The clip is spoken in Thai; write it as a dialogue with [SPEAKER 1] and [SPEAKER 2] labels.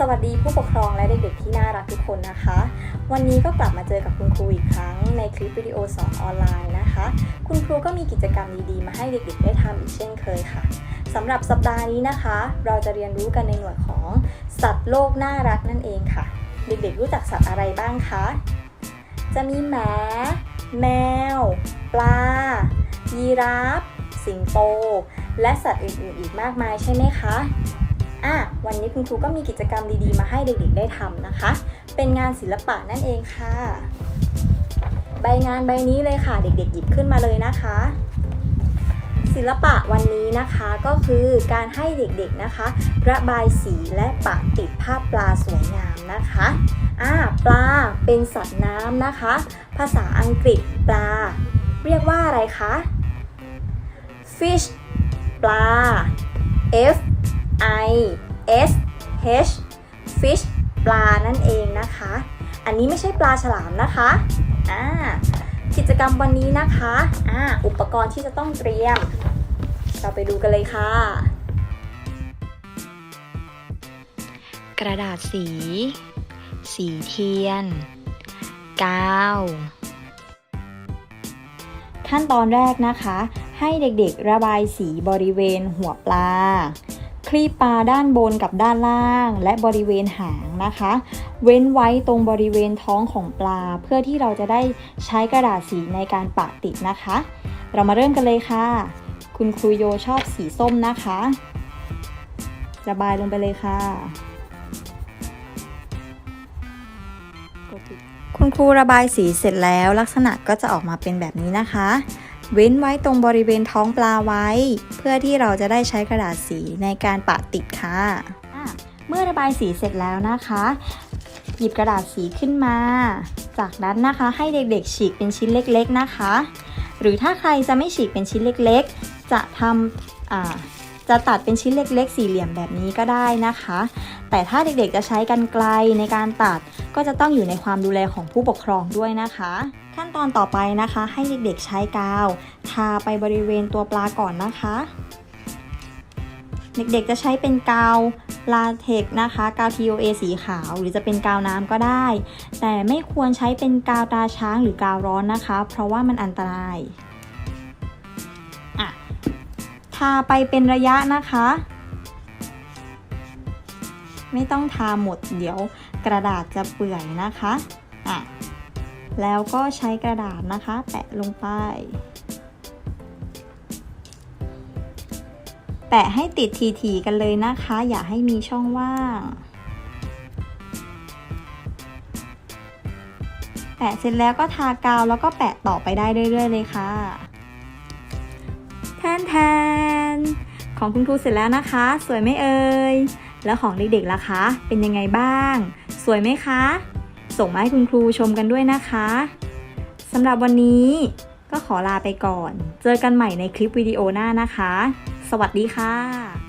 [SPEAKER 1] สวัสดีผู้ปกครองและเด็กๆที่น่ารักทุกคนนะคะ วันนี้ก็กลับมาเจอกับคุณครูอีกครั้งในคลิปวิดีโอสอนออนไลน์นะคะ คุณครูก็มีกิจกรรมดีๆ มาให้เด็กๆได้ทำอีกเช่นเคยค่ะสำหรับสัปดาห์นี้นะคะ เราจะเรียนรู้กันในหน่วยของสัตว์โลกน่ารักนั่นเองค่ะ เด็กๆรู้จักสัตว์อะไรบ้างคะจะมีหมาแมว ปลา ยีราฟ สิงโต และสัตว์อื่นๆ อีกมากมายใช่ไหมคะ อะวันนี้คุณครูก็มีกิจกรรมดีๆ มาให้เด็กๆได้ทำนะคะ เป็นงานศิลปะนั่นเองค่ะ ใบงานใบนี้เลยค่ะ เด็กๆ หยิบขึ้นมาเลยนะคะ ศิลปะวันนี้นะคะก็คือการให้เด็กๆนะคะ ระบายสีและปะติดภาพปลาสวยงามนะคะอ่าปลาเป็นสัตว์น้ำนะคะ ภาษาอังกฤษปลา เรียกว่าอะไรคะ fish ปลา F I S H fish ปลานั่นเองนะคะ อันนี้ไม่ใช่ปลาฉลามนะคะอ่ากิจกรรมวันนี้นะคะอ่าอุปกรณ์ที่จะต้องเตรียม เราไปดูกันเลยค่ะ
[SPEAKER 2] กระดาษสี สีเทียน กาว
[SPEAKER 1] ขั้นตอนแรกนะคะ ให้เด็กๆระบายสีบริเวณหัวปลา คลีปปลาด้านบนกับด้านล่าง และบริเวณหางนะคะ เว้นไว้ตรงบริเวณท้องของปลา เพื่อที่เราจะได้ใช้กระดาษสีในการปะติดนะคะ เรามาเริ่มกันเลยค่ะ คุณครูโยชอบสีส้มนะคะระบายลงไปเลยค่ะ คุณครูระบายสีเสร็จแล้วลักษณะก็จะออกมาเป็นแบบนี้นะคะ เว้นไว้ตรงบริเวณท้องปลาไว้ เพื่อที่เราจะได้ใช้กระดาษสีในการปะติดค่ะะเมื่อระบายสีเสร็จแล้วนะคะ หยิบกระดาษสีขึ้นมา จากนั้นนะคะให้เด็กๆ ฉีกเป็นชิ้นเล็กๆนะคะ หรือถ้าใครจะไม่ฉีกเป็นชิ้นเล็กๆ จะทำ จะตัดเป็นชิ้นเล็กๆ สี่เหลี่ยมแบบนี้ก็ได้นะคะ แต่ถ้าเด็กๆจะใช้กันไกลในการตัดก็จะต้องอยู่ในความดูแลของผู้ปกครองด้วยนะคะ ขั้นตอนต่อไปนะคะ ให้เด็กๆใช้กาว ทาไปบริเวณตัวปลาก่อนนะคะ เด็กๆจะใช้เป็นกาวลาเทกนะคะ กาว TOA สีขาว หรือจะเป็นกาวน้ำก็ได้ แต่ไม่ควรใช้เป็นกาวตาช้างหรือกาวร้อนนะคะ เพราะว่ามันอันตราย ทาไปเป็นระยะนะคะ ไม่ต้องทาหมดเดี๋ยวกระดาษจะเปื่อยนะคะอะแล้วก็ใช้กระดาษนะคะ แปะลงไป แปะให้ติดทีๆกันเลยนะคะ อย่าให้มีช่องว่าง แปะเสร็จแล้วก็ทากาวแล้วก็แปะต่อไปได้เรื่อยๆเลยค่ะ นแทน ของคุณครูเสร็จแล้วนะคะ สวยไหมเอ่ย แล้วของเด็กๆล่ะคะ เป็นยังไงบ้าง สวยไหมคะ ส่งมาให้คุณครูชมกันด้วยนะคะสำหรับวันนี้ก็ขอลาไปก่อน เจอกันใหม่ในคลิปวิดีโอหน้านะคะ สวัสดีค่ะ